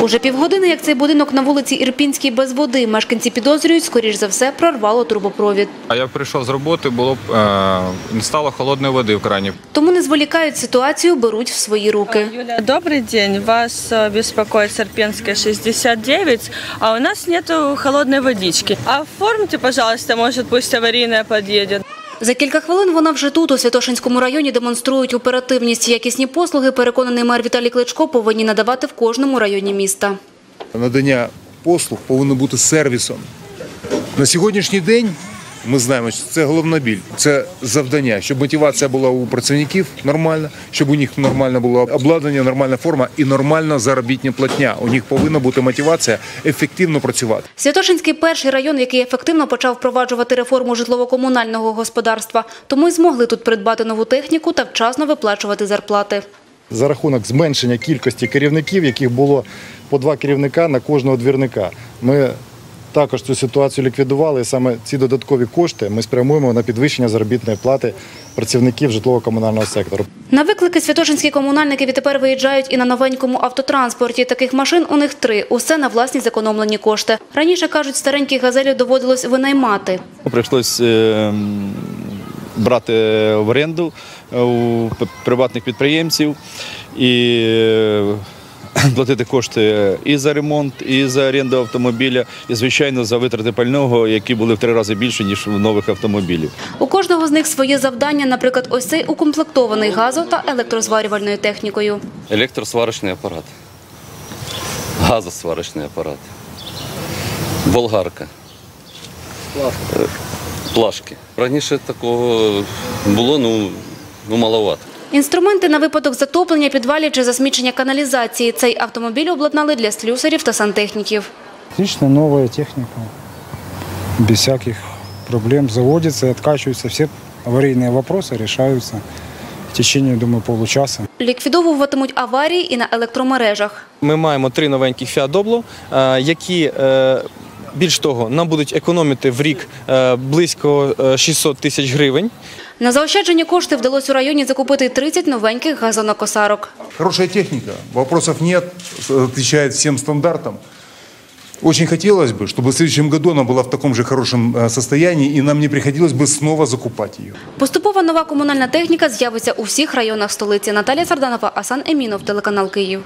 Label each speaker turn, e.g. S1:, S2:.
S1: Уже півгодини, як цей будинок на вулиці Ірпінській без води. Мешканці підозрюють, скоріш за все, прорвало трубопровід.
S2: А я прийшов з роботи, було б е, не стало холодної води в крані.
S1: Тому не зволікають ситуацію, беруть в свої руки.
S3: Юля, добрый день. Вас э, беспокоит Серпенская 69, а у нас нету холодной водички. Оформьте, пожалуйста, может, пусть аварийная подъедет.
S1: За кілька хвилин вона вже тут, у Святошинському районі, демонструють оперативність. Якісні послуги, переконаний мер Віталій Кличко, повинні надавати в кожному районі міста.
S4: надання послуг повинно бути сервісом. На сьогоднішній день ми знаємо, що це головна біль, це завдання, щоб мотивація була у працівників нормальна, щоб у них нормально було обладнання, нормальна форма і нормальна заробітня платня. У них повинна бути мотивація ефективно працювати.
S1: Святошинський перший район, який ефективно почав впроваджувати реформу житлово-комунального господарства. Тому й змогли тут придбати нову техніку та вчасно виплачувати зарплати.
S5: за рахунок зменшення кількості керівників, яких було по два керівника на кожного двірника. Ми також цю ситуацію ліквідували. І саме ці додаткові кошти ми спрямуємо на підвищення заробітної плати працівників житлово-комунального сектору.
S1: На виклики святошинські комунальники відтепер виїжджають і на новенькому автотранспорті. Таких машин у них три. Усе на власні зекономлені кошти. Раніше, кажуть, старенькі газелі доводилось винаймати.
S6: Прийшлось е, брати в оренду е, у приватних підприємців і е, платити кошти і за ремонт, і за оренду автомобіля, і, звичайно, за витрати пального, які були в три рази більше, ніж у нових автомобілів.
S1: У кожного з них своє завдання, наприклад, ось цей укомплектований газо- та електрозварювальною технікою.
S7: Електросварочний апарат, газосварочний апарат, болгарка, Е, плашки. Раніше такого було ну, ну маловато.
S1: Інструменти на випадок затоплення підвалів чи засмічення каналізації. Цей автомобіль обладнали для слюсарів та сантехніків.
S8: Отлично, новая техника. Без всяких проблем заводится и откачиваются. Все аварийные вопросы решаются в течение, думаю, получаса.
S1: Ліквідовуватимуть аварії і на електромережах.
S9: Ми маємо три новенькі Fiat Doblo, е, які е, більш того нам будуть економити в рік е, близько е, 600 тисяч гривень.
S1: На заощаджені кошти вдалося у районі закупити 30 новеньких газонокосарок.
S4: Хорошая техника, вопросов нет, отвечает всем стандартам. Очень хотелось бы, чтобы в следующем году она была в таком же хорошем э, состоянии, и нам не приходилось бы снова закупать ее.
S1: Поступова нова комунальна техніка з'явиться у всіх районах столиці. Наталія Сарданова, Асан Емінов, телеканал Київ.